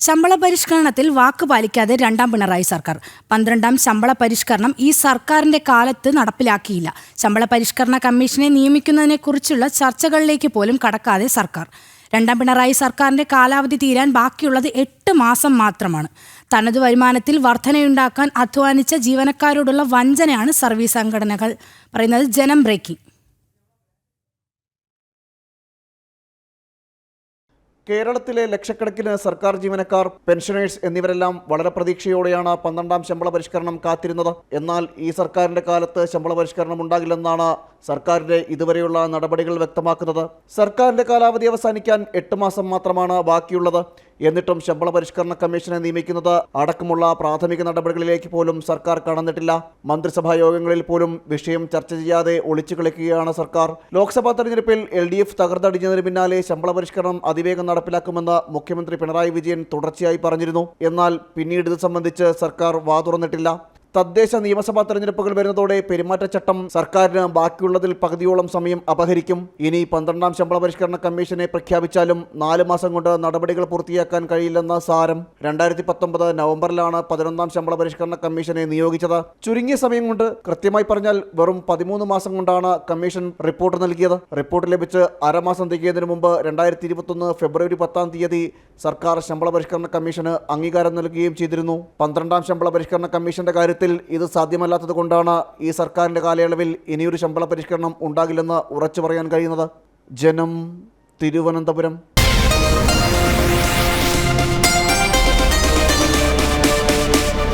ശമ്പള പരിഷ്കരണത്തിൽ വാക്ക് പാലിക്കാതെ രണ്ടാം പിണറായി സർക്കാർ. പന്ത്രണ്ടാം ശമ്പള പരിഷ്കരണം ഈ സർക്കാരിന്റെ കാലത്ത് നടപ്പിലാക്കിയില്ല. ശമ്പള പരിഷ്കരണ കമ്മീഷനെ നിയമിക്കുന്നതിനെക്കുറിച്ചുള്ള ചർച്ചകളിലേക്ക് പോലും കടക്കാതെ സർക്കാർ. രണ്ടാം പിണറായി സർക്കാരിന്റെ കാലാവധി തീരാൻ ബാക്കിയുള്ളത് എട്ട് മാസം മാത്രമാണ്. തനത് വരുമാനത്തിൽ വർധനയുണ്ടാക്കാൻ അധ്വാനിച്ച ജീവനക്കാരോടുള്ള വഞ്ചനയാണ് സർവീസ് സംഘടനകൾ. പറയുന്നത് ജനം ബ്രേക്കിംഗ്. കേരളത്തിലെ ലക്ഷക്കണക്കിന് സർക്കാർ ജീവനക്കാർ പെൻഷനേഴ്സ് എന്നിവരെല്ലാം വളരെ പ്രതീക്ഷയോടെയാണ് പന്ത്രണ്ടാം ശമ്പള പരിഷ്കരണം കാത്തിരുന്നത്. എന്നാൽ ഈ സർക്കാരിന്റെ കാലത്ത് ശമ്പള പരിഷ്കരണം ഉണ്ടാകില്ലെന്നാണ് സർക്കാരിന്റെ ഇതുവരെയുള്ള നടപടികൾ വ്യക്തമാക്കുന്നത് സർക്കാരിന്റെ കാലാവധി അവസാനിക്കാൻ എട്ട് മാസം മാത്രമാണ് ബാക്കിയുള്ളത്. എന്നിട്ടും ശമ്പള പരിഷ്കരണ കമ്മീഷനെ നിയമിക്കുന്നത് അടക്കമുള്ള പ്രാഥമിക നടപടികളിലേക്ക് പോലും സർക്കാർ കടന്നിട്ടില്ല. മന്ത്രിസഭാ യോഗങ്ങളിൽ പോലും വിഷയം ചർച്ച ചെയ്യാതെ ഒളിച്ചു കളിക്കുകയാണ് സർക്കാർ. ലോക്സഭാ തെരഞ്ഞെടുപ്പിൽ എൽ ഡി എഫ് തകർത്തടിഞ്ഞതിന് പിന്നാലെ ശമ്പള പരിഷ്കരണം അതിവേഗം നടപ്പിലാക്കുമെന്ന് മുഖ്യമന്ത്രി പിണറായി വിജയൻ തുടർച്ചയായി പറഞ്ഞിരുന്നു. എന്നാൽ പിന്നീട് ഇത് സംബന്ധിച്ച് സർക്കാർ വാതുറന്നിട്ടില്ല. തദ്ദേശ നിയമസഭാ തെരഞ്ഞെടുപ്പുകൾ വരുന്നതോടെ പെരുമാറ്റച്ചട്ടം സർക്കാരിന് ബാക്കിയുള്ളതിൽ പകുതിയോളം സമയം അപഹരിക്കും. ഇനി പന്ത്രണ്ടാം ശമ്പള പരിഷ്കരണ കമ്മീഷനെ പ്രഖ്യാപിച്ചാലും നാല് മാസം കൊണ്ട് നടപടികൾ പൂർത്തിയാക്കാൻ കഴിയില്ലെന്ന സാരം. രണ്ടായിരത്തി പത്തൊമ്പത് നവംബറിലാണ് പതിനൊന്നാം ശമ്പള പരിഷ്കരണ കമ്മീഷനെ നിയോഗിച്ചത്. ചുരുങ്ങിയ സമയം കൊണ്ട് കൃത്യമായി പറഞ്ഞാൽ വെറും പതിമൂന്ന് മാസം കൊണ്ടാണ് കമ്മീഷൻ റിപ്പോർട്ട് നൽകിയത്. റിപ്പോർട്ട് ലഭിച്ച് അരമാസം തികയുന്നതിന് മുമ്പ് രണ്ടായിരത്തി ഇരുപത്തൊന്ന് ഫെബ്രുവരി പത്താം തീയതി സർക്കാർ ശമ്പള പരിഷ്കരണ കമ്മീഷന് അംഗീകാരം നൽകുകയും ചെയ്തിരുന്നു. പന്ത്രണ്ടാം ശമ്പള പരിഷ്കരണ കമ്മീഷന്റെ കാര്യത്തിൽ ഇത് സാധ്യമല്ലാത്തത് കൊണ്ടാണ് ഈ സർക്കാരിന്റെ കാലയളവിൽ ഇനിയൊരു ശമ്പള പരിഷ്കരണം ഉണ്ടാകില്ലെന്ന് ഉറച്ചു പറയാൻ കഴിയുന്നത്. ജനം തിരുവനന്തപുരം.